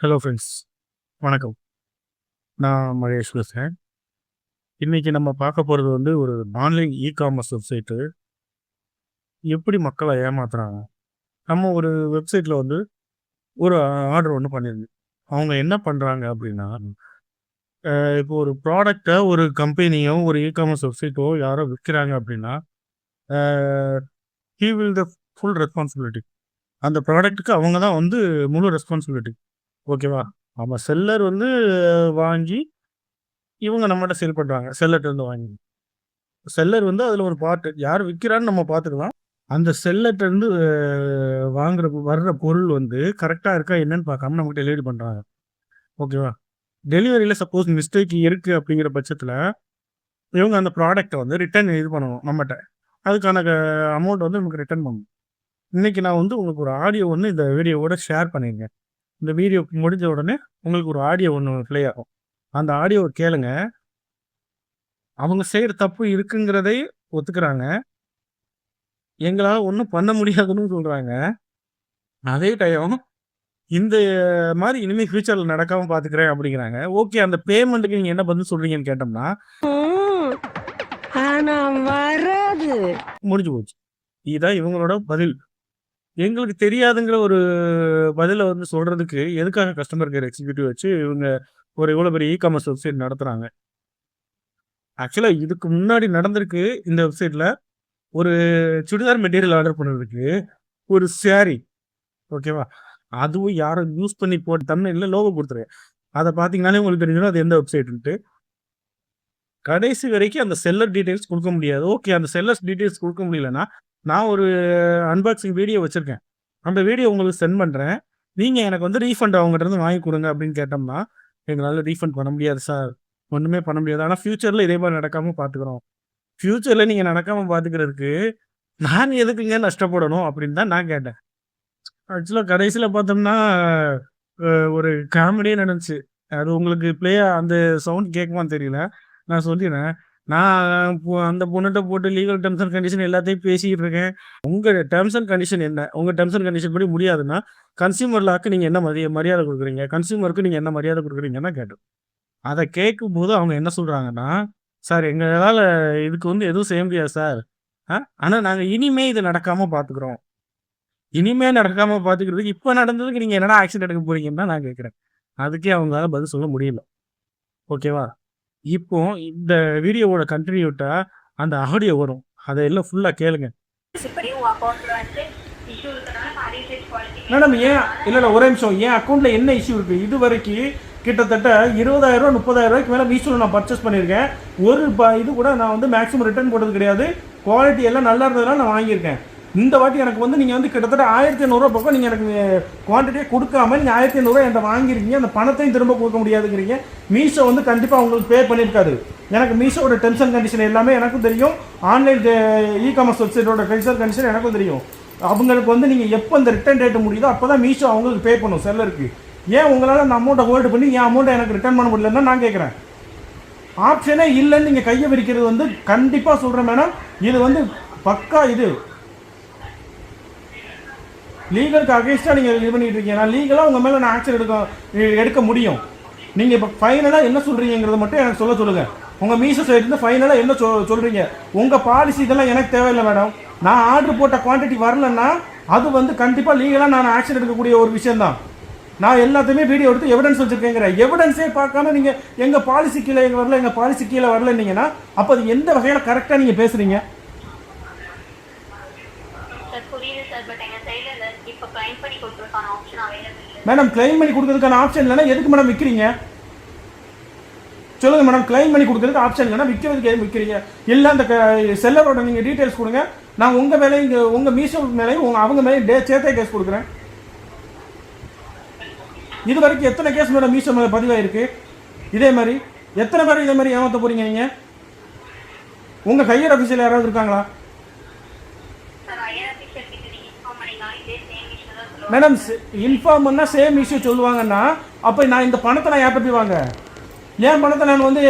Hello friends வணக்கம். நான் மகேஷ் பேசுகிறேன் இன்றைக்கி நம்ம பார்க்க போகிறது வந்து ஒரு ஆன்லைன் இ காமர்ஸ் வெப்சைட்டு எப்படி மக்களை ஏமாத்துறாங்க? நம்ம ஒரு வெப்சைட்டில் வந்து ஒரு ஆர்டர் ஒன்று பண்ணியிருந்தேன் அவங்க என்ன பண்ணுறாங்க அப்படின்னா இப்போ ஒரு ப்ராடக்டை ஒரு கம்பெனியோ ஒரு இ காமர்ஸ் வெப்சைட்டோ யாரோ விற்கிறாங்க அப்படின்னா he will the full responsibility அந்த ப்ராடக்ட்டுக்கு அவங்க தான் வந்து முழு ரெஸ்பான்சிபிலிட்டி ஓகேவா? ஆமாம் செல்லர் வந்து வாங்கி இவங்க நம்மகிட்ட சேல் பண்ணுறாங்க செல்லர்ட்ட இருந்து வாங்கி. செல்லர் வந்து அதில் ஒரு பார்ட்டு யார் விற்கிறான்னு நம்ம பார்த்துக்கலாம். அந்த செல்லர்ட்ட இருந்து வாங்குற வர்ற பொருள் வந்து கரெக்டாக இருக்கா என்னன்னு பார்க்காம நமக்கு டெலிவரி பண்ணுறாங்க ஓகேவா? டெலிவரியில் சப்போஸ் மிஸ்டேக் இருக்குது அப்படிங்கிற பட்சத்தில் இவங்க அந்த ப்ராடக்ட்டை வந்து ரிட்டர்ன் இது பண்ணணும் நம்மகிட்ட அதுக்கான அமௌண்ட் வந்து நமக்கு ரிட்டர்ன் பண்ணணும். இன்றைக்கி நான் வந்து உங்களுக்கு ஒரு ஆடியோ ஒன்று இந்த வீடியோவோட ஷேர் பண்ணியிருக்கேன். இந்த வீடியோ முடிஞ்ச உடனே உங்களுக்கு ஒரு ஆடியோ ஒன்று ப்ளே ஆகும். அந்த ஆடியோவை கேளுங்க. அவங்க செய்கிற தப்பு இருக்குங்கிறதை ஒத்துக்கிறாங்க. எங்களால் ஒன்றும் பண்ண முடியாதுன்னு சொல்கிறாங்க அதே டைம் இந்த மாதிரி இனிமேல் ஃபியூச்சரில் நடக்காமல் பார்த்துக்கிறேன் அப்படிங்கிறாங்க. ஓகே அந்த பேமெண்ட்டுக்கு நீங்கள் என்ன பதில் சொல்கிறீங்கன்னு கேட்டோம்னா முடிஞ்சு போச்சு. இதுதான் இவங்களோட பதில். எங்களுக்கு தெரியாதுங்கிற ஒரு பதில வந்து சொல்றதுக்கு எதுக்காக கஸ்டமர் கேர் எக்ஸிக்யூட்டிவ் வச்சு இவங்க ஒரு இவ்வளோ பெரிய இ காமர்ஸ் வெப்சைட் நடத்துறாங்க ஆக்சுவலாக இதுக்கு முன்னாடி நடந்திருக்கு இந்த வெப்சைட்டில் ஒரு சுடிதார் மெட்டீரியல் ஆர்டர் பண்ணுறதுக்கு ஒரு சாரி ஓகேவா அதுவும் யாரும் யூஸ் பண்ணி போட்டு தமிழில் லோகோ கொடுத்துருவேன் அதை பார்த்தீங்கனாலே உங்களுக்கு தெரிஞ்சிடும் அது எந்த வெப்சைட்டுன்ட்டு கடைசி வரைக்கும் அந்த செல்லர் டீட்டெயில்ஸ் கொடுக்க முடியாது. ஓகே அந்த செல்லர்ஸ் டீட்டெயில்ஸ் கொடுக்க முடியலன்னா நான் ஒரு அன்பாக்சிங் வீடியோ வச்சுருக்கேன். அந்த வீடியோ உங்களுக்கு சென்ட் பண்ணுறேன் நீங்கள் எனக்கு வந்து ரீஃபண்ட் அவங்ககிட்ட இருந்து வாங்கி கொடுங்க அப்படின்னு கேட்டோம்னா எங்களால் ரீஃபண்ட் பண்ண முடியாது சார். ஒன்றுமே பண்ண முடியாது. ஆனால் ஃப்யூச்சரில் இதே மாதிரி நடக்காமல் பார்த்துக்குறோம் ஃப்யூச்சரில் நீங்கள் நடக்காமல் பார்த்துக்கிறதுக்கு நான் எதுக்குங்க நஷ்டப்படணும் அப்படின்னு தான் நான் கேட்டேன். ஆக்சுவலாக கடைசியில் பார்த்தோம்னா ஒரு காமெடியே நடந்துச்சு அது உங்களுக்கு ப்ளே அந்த சவுண்ட் கேட்குமான்னு தெரியல. நான் சொல்லிடுறேன். நான் அந்த பொண்ணுகிட்ட போட்டு லீகல் டேர்ம்ஸ் அண்ட் கண்டிஷன் எல்லாத்தையும் பேசிக்கிட்டு இருக்கேன். உங்கள் டேர்ம்ஸ் அண்ட் கண்டிஷன் என்ன? உங்கள் டேர்ம்ஸ் அண்ட் கண்டிஷன் படி முடியாதுன்னா கன்சியூமர் லாக்கு நீங்கள் என்ன மரிய மரியாதை கொடுக்குறீங்க? கன்சியூமருக்கு நீங்கள் என்ன மரியாதை கொடுக்குறீங்கன்னா கேட்டோம் அதை கேட்கும் போது அவங்க என்ன சொல்கிறாங்கன்னா சார் எங்களால் இதுக்கு வந்து எதுவும் செய்ய முடியாது சார் ஆ? ஆனால் நாங்கள் இனிமே இது நடக்காமல் பார்த்துக்குறோம் இனிமே நடக்காமல் பார்த்துக்கிறதுக்கு இப்போ நடந்ததுக்கு நீங்கள் என்னடா ஆக்சிடென்ட் எடுக்க போறீங்கன்னு தான் நான் கேட்குறேன். அதுக்கே அவங்களால பதில் சொல்ல முடியல. ஓகேவா இப்போ இந்த வீடியோவோட கண்டினியூட்டா அந்த ஆடியோ வரும். அதையெல்லாம் ஃபுல்லா ஃபுல்லாக கேளுங்க. மேடம் ஏன் இல்லை இல்லை ஒரே நிமிஷம். என் அக்கௌண்ட்டில் என்ன இஷ்யூ இருக்குது இது வரைக்கும் கிட்டத்தட்ட இருபதாயிரம் ரூபா முப்பதாயிரம் ரூபாய்க்கு மேலே மீஷோவில் நான் பர்ச்சேஸ் பண்ணியிருக்கேன். ஒரு ப இது கூட நான் வந்து மேக்ஸிமம் ரிட்டர்ன் போட்டது கிடையாது. குவாலிட்டி எல்லாம் நல்லா இருந்ததுனால நான் வாங்கியிருக்கேன். இந்த வாட்டி எனக்கு வந்து நீங்கள் வந்து கிட்டத்தட்ட ஆயிரத்தி ஐநூறுரூவா பக்கம் நீங்கள் எனக்கு குவான்டிட்டியே கொடுக்காம நீங்கள் ஆயிரத்தி ஐநூறுரூவா என்கிட்ட வாங்கியிருக்கீங்க அந்த பணத்தையும் திரும்ப கொடுக்க முடியாதுங்கிறீங்க. மீஷோ வந்து கண்டிப்பாக உங்களுக்கு பே பண்ணியிருக்காது எனக்கு மீஷோட டென்ஷன் கண்டிஷன் எல்லாமே எனக்கும் தெரியும். ஆன்லைன் இ காமர்ஸ் வெப்சைட்டோட டென்ஷன் கண்டிஷன் எனக்கும் தெரியும். அவங்களுக்கு வந்து நீங்கள் எப்போ இந்த ரிட்டர்ன் டேட் முடியுதோ அப்போ தான் மீஷோ அவங்களுக்கு பே பண்ணும் செல்லருக்கு ஏன் உங்களால் அந்த அமௌண்ட்டை ஹோல்டு பண்ணி என் அமௌண்ட்டை எனக்கு ரிட்டர்ன் பண்ண முடியலன்னு நான் கேட்குறேன் ஆப்ஷனே இல்லைன்னு நீங்கள் கையை விரிக்கிறது வந்து கண்டிப்பாக சொல்கிறேன் மேடம் இது வந்து பக்கா இது. லீகலுக்கு அகேன்ஸ்டாக நீங்கள் இது பண்ணிகிட்டு இருக்கீங்க. நான் லீகலாக உங்கள் மேலே நான் ஆக்ஷன் எடுக்க எடுக்க முடியும். நீங்கள் இப்போ ஃபைனலாக என்ன சொல்கிறீங்கிறத மட்டும் எனக்கு சொல்ல சொல்லுங்கள் உங்கள் மீசோ சைட்லேருந்து ஃபைனலாக என்ன சொல் சொல்கிறீங்க உங்கள் பாலிசி இதெல்லாம் எனக்கு தேவையில்லை மேடம் நான் ஆர்டர் போட்ட குவான்டிட்டி வரலன்னா அது வந்து கண்டிப்பாக லீகலாக நான் ஆக்ஷன் எடுக்கக்கூடிய ஒரு விஷயம்தான். நான் எல்லாத்தையுமே வீடியோ எடுத்து எவிடன்ஸ் வச்சுருக்கேங்கிற. எவிடன்ஸே பார்க்காம நீங்கள் எங்கள் பாலிசி கீழே எங்கள் வரல எங்கள் பாலிசி கீழே வரலன்னீங்கன்னா அப்போ அது எந்த வகையில் கரெக்டாக நீங்கள் பேசுகிறீங்க சார் புரியுது சார் பட் எங்க சைடுல இல்ல இப்ப கிளைம் பண்ணி கொடுக்கறதுக்கான ஆப்ஷன் அவைலபிள் இல்ல மேடம் கிளைம் பண்ணி கொடுக்கறதுக்கான ஆப்ஷன் இல்லைன்னா எதுக்கு மேடம் விற்கிறீங்க சொல்லுங்க மேடம் கிளைம் பண்ணி கொடுக்கறதுக்கு ஆப்ஷன் இல்லைன்னா விற்கிறதுக்கு எதுவும் விற்கிறீங்க இல்லை அந்த செல்லரோட நீங்கள் டீட்டெயில்ஸ் கொடுங்க. நான் உங்கள் மேலேயும் இங்கே உங்கள் மீஷோ மேலேயும் உங்கள் அவங்க மேலேயும் டே சேர்த்தே கேஸ் கொடுக்குறேன். இது வரைக்கும் எத்தனை கேஸ் மேடம் மீஷோ மேலே பதிவாயிருக்கு? இதே மாதிரி எத்தனை பேர் இதே மாதிரி ஏமாற்ற போகிறீங்க நீங்கள் உங்கள் ஹையர் ஆஃபீஸில் யாராவது இருக்காங்களா சார் ஐஆர் ஆஃபீஸர் கிட்ட நீங்க இன்ஃபார்ம் பண்ணீங்கன்னா இதே சேம் இஷ்யூ தான் சொல்லுவாங்க மேடம் இன்ஃபார்ம் பண்ணால் சேம் இஷ்யூ சொல்லுவாங்கன்னா அப்போ நான் இந்த பணத்தை நான் யார்கிட்ட போய் வாங்க? ஏன் பணத்தை நான் வந்து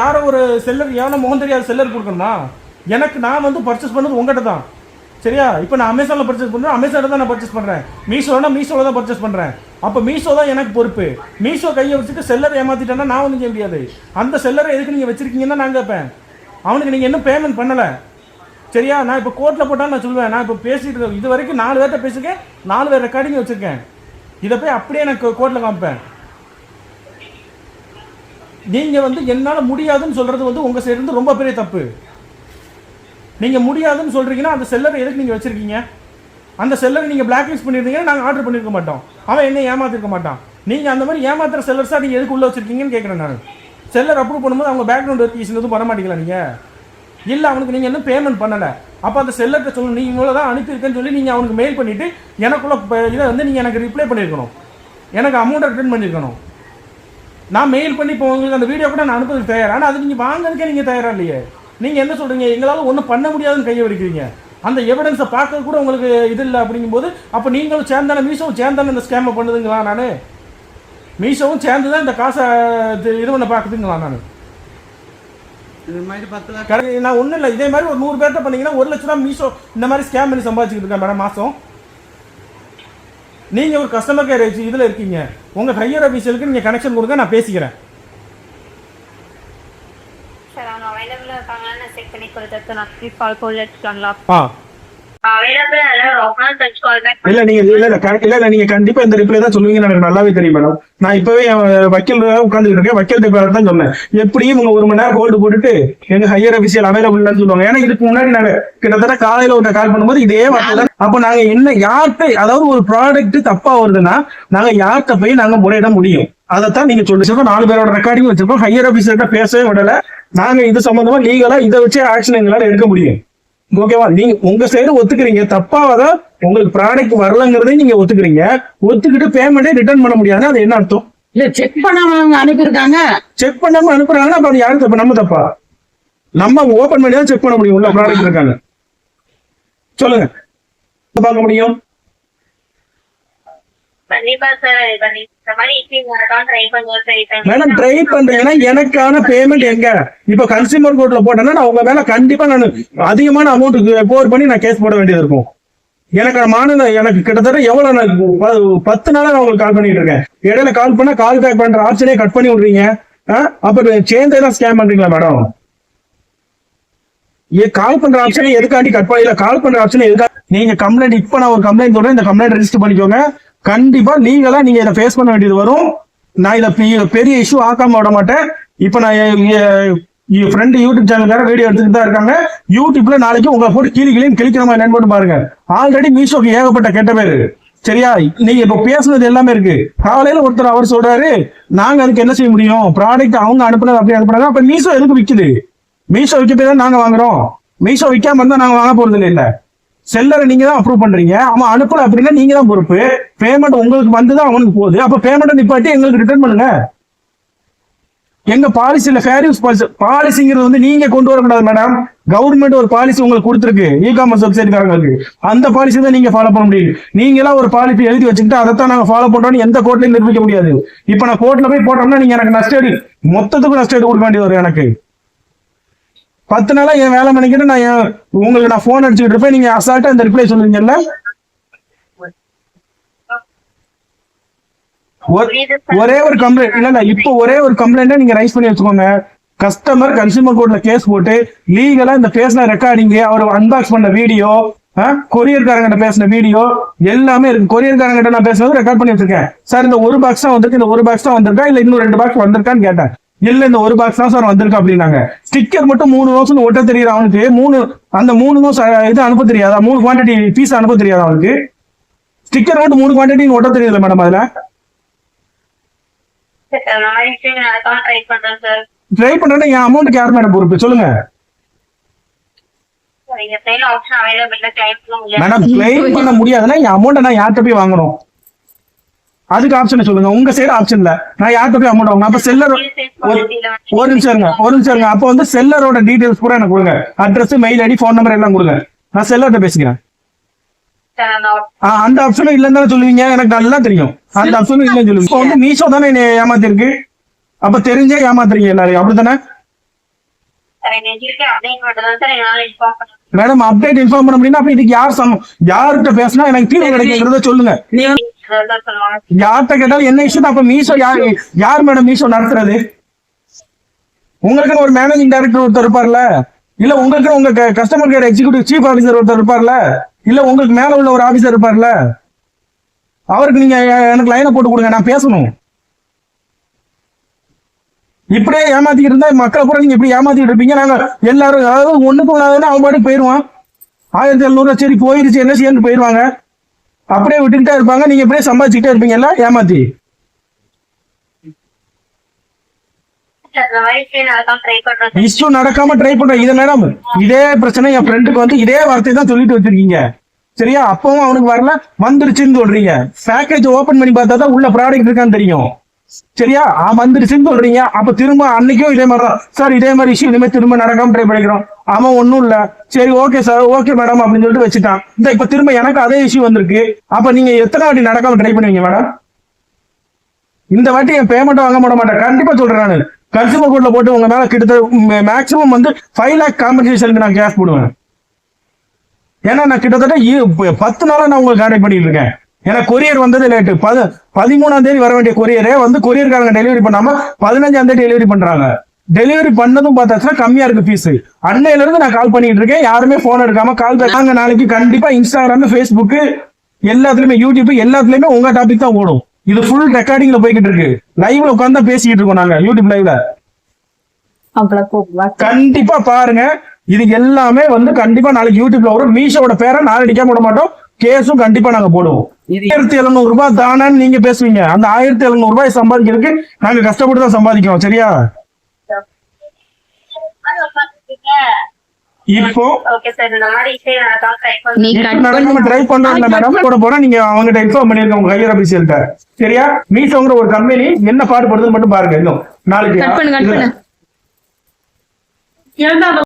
யாரோ ஒரு செல்லர் யாரோ முகம் தெரியாத செல்லர் கொடுக்கணுமா? எனக்கு நான் வந்து பர்ச்சேஸ் பண்ணது உங்கள்கிட்ட தான். சரியா? இப்போ நான் அமேசானில் பர்ச்சேஸ் பண்ணுறேன் அமேசானில் தான் நான் பர்ச்சேஸ் பண்ணுறேன் மீஷோனா மீஷோவில் தான் பர்ச்சேஸ் பண்ணுறேன் அப்போ மீஷோ தான் எனக்கு பொறுப்பு. மீஷோ கையை வச்சுட்டு செல்லரை ஏமாற்றிட்டேன்னா நான் ஒன்றும் செய்ய முடியாது. அந்த செல்லரை எதுக்கு நீங்கள் வச்சுருக்கீங்கன்னா நான் கேட்பேன். அவனுக்கு நீங்கள் இன்னும் பேமெண்ட் பண்ணலை. சரியா? நான் இப்போ கோர்ட்டில் போட்டால் நான் சொல்லுவேன் நான் இப்போ பேசிட்டு இது வரைக்கும் நாலு பேர்கிட்ட பேசியிருக்கேன் நாலு பேர் ரெக்கார்டிங் வச்சுருக்கேன். இதை போய் அப்படியே நான் கோர்ட்டில் காமிப்பேன். நீங்கள் வந்து என்னால் முடியாதுன்னு சொல்கிறது வந்து உங்கள் சைடுலேருந்து ரொம்ப பெரிய தப்பு. நீங்கள் முடியாதுன்னு சொல்கிறீங்கன்னா அந்த செல்லரை எதுக்கு நீங்கள் வச்சுருக்கீங்க? அந்த செல்லரை நீங்கள் பிளாக்லிஸ்ட் பண்ணியிருந்தீங்கன்னா நாங்கள் ஆர்டர் பண்ணியிருக்க மாட்டோம். அவன் என்ன ஏமாத்திருக்க மாட்டான். நீங்கள் அந்த மாதிரி ஏமாத்துற செல்லர்ஸாக நீங்கள் எதுக்கு உள்ளே வச்சுருக்கீங்கன்னு கேட்குறேன் நான். செல்லர் அப்ரூவ் பண்ணும்போது அவங்க பேக்ரவுண்ட் வெரிஃபிகேஷன் எதுவும் பண்ண மாட்டீங்களா நீங்கள் இல்லை அவனுக்கு நீங்கள் இன்னும் பேமெண்ட் பண்ணலை. அப்போ அந்த செல்லர்கிட்ட சொல்லணும் நீங்கள் இவ்வளோ தான் அனுப்பியிருக்கேன்னு சொல்லி நீங்கள் அவனுக்கு மெயில் பண்ணிவிட்டு எனக்குள்ள இதை வந்து நீங்கள் எனக்கு ரிப்ளை பண்ணியிருக்கணும். எனக்கு அமௌண்ட் ரிட்டர்ன் பண்ணியிருக்கணும். நான் மெயில் பண்ணி இப்போ உங்களுக்கு அந்த வீடியோ கூட நான் அனுப்புறதுக்கு தயார்? ஆனால் அது நீங்கள் வாங்குறதுக்கே நீங்கள் தயாராக இல்லையே? நீங்கள் என்ன சொல்கிறீங்க எங்களால் ஒன்றும் பண்ண முடியாதுன்னு கையை வடிக்கிறீங்க அந்த எவிடன்ஸை பார்க்க கூட உங்களுக்கு இது இல்லை அப்படிங்கும்போது அப்போ நீங்களும் சேர்ந்தானே மீஷோவும் சேர்ந்தானே இந்த ஸ்கேமை பண்ணுதுங்களா நான்? மீஷோவும் சேர்ந்து தான் இந்த காசை இது இது பண்ண பார்க்குதுங்களா நான்? இது மாதிரி பத்து லட்சம் கரெக்ட். நான் ஒன்றும் இல்லை. இதே மாதிரி ஒரு நூறு பேர்ட்ட பண்ணீங்கன்னா ஒரு லட்ச ரூபா மீஷோ இந்த மாதிரி ஸ்கேம் பண்ணி சம்பாதிச்சுக்கிட்டு இருக்கேன் மேடம் மாதம் நீங்கள் ஒரு கஸ்டமர் கேர் இதில் இருக்கீங்க. உங்கள் ஹையர் அஃபீஷியலுக்கு நீங்கள் கனெக்ஷன் கொடுங்க நான் பேசிக்கிறேன். சார் அவங்க அவைலபிளாக நான் செக் பண்ணி கொடுத்துட்டு நான் கால் ஆ. இல்ல நீங்க இல்ல இல்ல இல்ல இல்ல நீங்க கண்டிப்பா இந்த ரிப்ளை தான் சொல்லுவீங்க எனக்கு நல்லாவே தெரியும் மேடம் நான் இப்பவே என் வக்கீல் உட்காந்துட்டு இருக்கேன். வக்கீல் டைப் தான் சொன்னேன். எப்படியும் உங்க ஒரு மணி நேரம் ஹோல்டு போட்டுட்டு எங்க ஹையர் அபிஷியல் அவைலபிள் சொல்லுவாங்க. ஏன்னா இதுக்கு முன்னாடி நாங்க கிட்டத்தட்ட காலையில ஒரு கால் பண்ணும்போது இதே வார்த்தை தான். அப்ப நாங்க என்ன யார்கிட்ட அதாவது ஒரு ப்ராடக்ட் தப்பா வருதுன்னா நாங்க யார்கிட்ட போய் நாங்க முறையிட முடியும்? அதைத்தான் நீங்க சொல்லிச்சிருக்கோம் நாலு பேரோட ரெக்கார்டிங் வச்சிருக்கோம். ஹையர் ஆபீசர்கிட்ட பேசவே விடல. நாங்க இது சம்பந்தமா லீகலா இதை வச்சு ஆக்ஷன் எங்களால எடுக்க முடியும். ஓகேவா நீங்க உங்க சைடு ஒத்துக்கிறீங்க. தப்பாவதான் உங்களுக்கு ப்ராடக்ட் வரலங்கிறதையும் நீங்க ஒத்துக்கிறீங்க. ஒத்துக்கிட்டு பேமெண்ட்டே ரிட்டர்ன் பண்ண முடியாது அது என்ன அர்த்தம்? இல்ல செக் பண்ணாம அனுப்பியிருக்காங்க. செக் பண்ணாம அனுப்புறாங்கன்னா அப்ப யாரு தப்பு? நம்ம தப்பா? நம்ம ஓபன் பண்ணி தான் செக் பண்ண முடியும். உள்ள ப்ராடக்ட் இருக்காங்க சொல்லுங்க. பார்க்க முடியும் கண்டிப்பா சார் பண்ணி இந்த மாதிரி இப்படி வரதான் ட்ரை பண்ணுவோம் சார் மேடம் ட்ரை பண்றீங்கன்னா எனக்கான பேமெண்ட் எங்க? இப்ப கன்சியூமர் கோர்ட்ல போட்டேன்னா நான் உங்க மேல கண்டிப்பா நான் அதிகமான அமௌண்ட் போர் பண்ணி நான் கேஸ் போட வேண்டியது இருக்கும். எனக்கு மாநில எனக்கு கிட்டத்தட்ட எவ்வளவு நான் பத்து நாளா நான் உங்களுக்கு கால் பண்ணிட்டு இருக்கேன். இடையில கால் பண்ணா கால் பேக் பண்ற ஆப்ஷனே கட் பண்ணி விடுறீங்க. அப்ப சேர்ந்தே தான் ஸ்கேம் பண்றீங்களா மேடம்? ஏ கால் பண்ற ஆப்ஷனே எதுக்காண்டி கட் பண்ணல கால் பண்ற ஆப்ஷனே எதுக்கா நீங்க கம்ப்ளைண்ட் இப்ப நான் ஒரு கம்ப்ளைண்ட் சொல்றேன். இந்த கம்ப்ளைண்ட் ரெஜிஸ்டர் பண்ணிக்கோங்க. கண்டிப்பா லீகலா நீங்க இதை ஃபேஸ் பண்ண வேண்டியது வரும். நான் இதை பெரிய- பெரிய இஷ்யூ ஆக்காம விட மாட்டேன். இப்ப நான் ஃப்ரெண்டு யூடியூப் சேனல்கார வீடியோ எடுத்துட்டு தான் இருக்காங்க. யூடியூப்ல நாளைக்கு உங்களை போட்டு கீழி கிளியும் கிளிக்கிற மாதிரி என்னன்னு போட்டு பாருங்க. ஆல்ரெடி மீஷோக்கு ஏகப்பட்ட கெட்ட பேரு. சரியா? நீங்க இப்ப பேசுனது எல்லாமே இருக்கு. காலையில ஒருத்தர் அவர் சொல்றாரு நாங்க அதுக்கு என்ன செய்ய முடியும்? ப்ராடக்ட் அவங்க அனுப்புனது அப்படி அனுப்புனாங்க. அப்ப மீஷோ எதுக்கு விக்குது? மீஷோ விற்க போய் தான் நாங்க வாங்குறோம். மீஷோ விற்காம இருந்தா நாங்க வாங்க போறது இல்லை. செல்லரை நீங்க தான் அப்ரூவ் பண்றீங்க. அவன் அனுப்பல அப்படின்னா நீங்க தான் பொறுப்பு. பேமெண்ட் உங்களுக்கு வந்து அவனுக்கு போகுது. அப்ப பேமெண்ட் நிப்பாட்டி எங்களுக்கு ரிட்டர்ன் பண்ணுங்க. எங்க பாலிசியில ஃபேர் யூஸ் பாலிசி பாலிசிங்கிறது வந்து நீங்க கொண்டு வரக்கூடாது மேடம் கவர்மெண்ட் ஒரு பாலிசி உங்களுக்கு கொடுத்துருக்கு. இ காமர்ஸ் வெப்சைட்காரங்களுக்கு அந்த பாலிசி தான் நீங்க ஃபாலோ பண்ண முடியும். நீங்களா ஒரு பாலிசி எழுதி வச்சுக்கிட்டு அதைத்தான் நாங்க ஃபாலோ பண்றோம்னு எந்த கோர்ட்லயும் நிரூபிக்க முடியாது. இப்ப நான் கோர்ட்ல போய் போட்டோம்னா நீங்க எனக்கு நஷ்டேடு மொத்தத்துக்கும் நஷ்டேடு கொடுக்க வேண்டியது வரும் எனக்கு. பத்து நாளா என் வேலை பண்ணிக்கிட்டு நான் என் உங்களுக்கு நான் போன் அடிச்சுக்கிட்டு இருப்பேன். நீங்க அசால்ட்டா இந்த ரிப்ளை சொல்லுவீங்கல்ல? ஒரே ஒரு கம்ப்ளைண்ட் இல்ல இல்ல இப்போ ஒரே ஒரு கம்ப்ளைண்ட்டை நீங்க ரைஸ் பண்ணி வச்சுக்கோங்க. கஸ்டமர் கன்சியூமர் கோர்ட்ல கேஸ் போட்டு லீகலா இந்த பேசின ரெக்கார்டிங் அவர் அன்பாக்ஸ் பண்ண வீடியோ கொரியர்காரங்கிட்ட பேசின வீடியோ எல்லாமே இருக்கு. கொரியர்காரங்கிட்ட நான் பேசுனது ரெக்கார்ட் பண்ணி வச்சிருக்கேன். சார் இந்த ஒரு பாக்ஸ் தான் வந்திருக்கு இந்த ஒரு பாக்ஸ் தான் வந்திருக்கா இல்ல இன்னும் ரெண்டு பாக்ஸ் வந்திருக்கான்னு கேட்டேன். இல்ல இந்த ஒரு பாக்ஸ் தான் சார் வந்திருக்கு அப்படின்னாங்க. ஸ்டிக்கர் மட்டும் மூணு நோட்ஸ் ஒட்ட தெரியுது அவனுக்கு? மூணு அந்த மூணு இது அனுப்ப தெரியாதா? மூணு குவான்டிட்டி பீஸ் அனுப்ப தெரியாதா அவனுக்கு? ஸ்டிக்கர் மட்டும் மூணு குவான்டிட்டி ஒட்ட தெரியுதுல மேடம் அதுல? ட்ரை பண்றேன்னா என் அமௌண்ட்டுக்கு யார் மேடம் பொறுப்பு? சொல்லுங்க. மேடம் கிளைம் பண்ண முடியாதுன்னா என் அமௌண்ட்டை நான் யார்கிட்ட போய் வாங்கணும்? அதுக்கு ஆப்ஷனை சொல்லுங்க. உங்க சைடு ஆப்ஷன் இல்ல நான் யார்கிட்ட போய் அமௌண்ட் வாங்கணும் அப்ப செல்லர் ஒரு நிமிஷம் இருங்க. ஒரு நிமிஷம் இருங்க. அப்போ வந்து செல்லரோட டீடைல்ஸ் பூரா எனக்கு கொடுங்க. Address mail ID phone number எல்லாம் கொடுங்க. நான் செல்லர்கிட்ட பேசிக்கிறேன். அந்த ஆ, அந்த ஆப்ஷனும் இல்லைன்னு சொல்லுவீங்க? எனக்கு நல்லா தெரியும். அந்த ஆப்ஷனும் இல்லைன்னு சொல்லுவீங்க. இப்போ வந்து மீஷோ தானே என்னை ஏமாத்திருக்கு? அப்ப தெரிஞ்சே ஏமாத்துறீங்க எல்லாரையும். அப்படித்தானே? மேடம் அப்டேட் இன்ஃபார்ம் பண்ண முடியும்னா அப்ப இதுக்கு யார் சமம் யார்கிட்ட பேசினா எனக்கு தீர்வு கிடைக்குங்கிறத சொல்லுங்க. யார்கிட்ட கேட்டாலும் என்ன இஷ்யூ அப்ப மீஷோ யார் யார் மேடம் மீஷோ நடத்துறது? உங்களுக்குன்னு ஒரு மேனேஜிங் டைரக்டர் ஒருத்தர் இருப்பார்ல? இல்ல உங்களுக்கு உங்க customer care executive chief officer ஒருத்தர் இருப்பார்ல? இல்ல உங்களுக்கு மேல உள்ள ஒரு ஆபீசர் இருப்பார்ல? அவருக்கு நீங்க எனக்கு லைனை போட்டு கொடுங்க நான் பேசணும். இப்படியே ஏமாத்திக்கிட்டு இருந்தா மக்களை கூட நீங்க இப்படி ஏமாத்திட்டு இருப்பீங்க. நாங்க எல்லாரும் அதாவது ஒண்ணு ஒண்ணாதுன்னா அவன் பாட்டுக்கு போயிருவான். ஆயிரத்தி எழுநூறு சரி போயிருச்சு என்ன சேர்ந்து போயிருவாங்க. அப்படியே விட்டுக்கிட்டே இருப்பாங்க. நீங்க இப்படியே சம்பாதிச்சுக்கிட்டே ஏமாத்தி. நடக்காம ட்ரை பண்றேன். இஷ்யூ நடக்காம ட்ரை பண்றேன் இது மேடம் இதே பிரச்சனை என் ஃப்ரெண்டுக்கு வந்து இதே வார்த்தை தான் சொல்லிட்டு வச்சிருக்கீங்க. சரியா? அப்பவும் அவனுக்கு வரல. வந்துருச்சுன்னு சொல்றீங்க. பேக்கேஜ் ஓபன் பண்ணி பார்த்தா தான் உள்ள ப்ராடக்ட் இருக்கான்னு தெரியும். சரியா? ஆ, வந்துருச்சுன்னு சொல்றீங்க அப்ப திரும்ப அன்னைக்கும் இதே மாதிரி தான் சார் இதே மாதிரி இஷ்யூ இனிமேல் திரும்ப நடக்காம ட்ரை பண்ணிக்கிறோம். அவன் ஒன்றும் இல்ல. சரி ஓகே சார் ஓகே மேடம் அப்படின்னு சொல்லிட்டு வச்சுட்டான். இந்த இப்ப திரும்ப எனக்கு அதே இஷ்யூ வந்திருக்கு. அப்ப நீங்க எத்தனை வாட்டி நடக்காம ட்ரை பண்ணுவீங்க மேடம் இந்த வாட்டி என் பேமெண்ட் வாங்க மாட மாட்டேன். கண்டிப்பா சொல்றேன் நான். கன்சூமர் கோர்ட்ல போட்டு உங்க மேல கிட்டத்தட்ட மேக்ஸிமம் வந்து ஃபைவ் லேக் காம்பன்சேஷனுக்கு நான் கேஷ் போடுவேன். ஏன்னா நான் கிட்டத்தட்ட இ- பத்து நாளா நான் உங்களுக்கு கான்டாக்ட் பண்ணிட்டு இருக்கேன். ஏன்னா கொரியர் வந்தது லேட்டு பத பதிமூணாம் தேதி வர வேண்டிய கொரியரே வந்து கொரியர்காரங்க டெலிவரி பண்ணாம பதினஞ்சாம் தேதி டெலிவரி பண்றாங்க. டெலிவரி பண்ணதும் பார்த்தாச்சுன்னா கம்மியா இருக்கு ஃபீஸ் அன்னையில இருந்து நான் கால் பண்ணிட்டு இருக்கேன். யாருமே போன் எடுக்காம கால் நாங்க நாளைக்கு கண்டிப்பா இன்ஸ்டாகிராம் ஃபேஸ்புக் எல்லாத்துலயுமே யூடியூப் எல்லாத்துலயுமே உங்க டாபிக் தான் ஓடும். இது ஃபுல் ரெக்கார்டிங்ல போய்கிட்டு இருக்கு. லைவ்ல உட்காந்து பேசிக்கிட்டு இருக்கோம் நாங்க யூடியூப் லைவ்ல கண்டிப்பா பாருங்க. இது எல்லாமே வந்து கண்டிப்பா நாளைக்கு யூடியூப்ல வரும். மீஷோட பேரை நாளடிக்காம விட மாட்டோம். கேஸும் கண்டிப்பா நாங்க போடுவோம். ஆயிரத்தி எழுநூறு ரூபாய் தானேன்னு நீங்க பேசுவீங்க. அந்த ஆயிரத்தி எழுநூறு ரூபாய் சம்பாதிக்கிறதுக்கு நாங்க கஷ்டப்பட்டு தான் சம்பாதிக்கிறோம். சரியா? இப்போ நடக்காம ட்ரை நீ பண்றேன் கட் நடக்காம ட்ரை பண்றாங்க மேடம் கூட போனா நீங்க அவங்ககிட்ட இன்ஃபார்ம் பண்ணிருங்க உங்க கையர் ஆபீசியல்கிட்ட சரியா? மீஷோங்கிற ஒரு கம்பெனி என்ன பாடுபடுதுன்னு மட்டும் பாருங்க இன்னும் நாளைக்கு.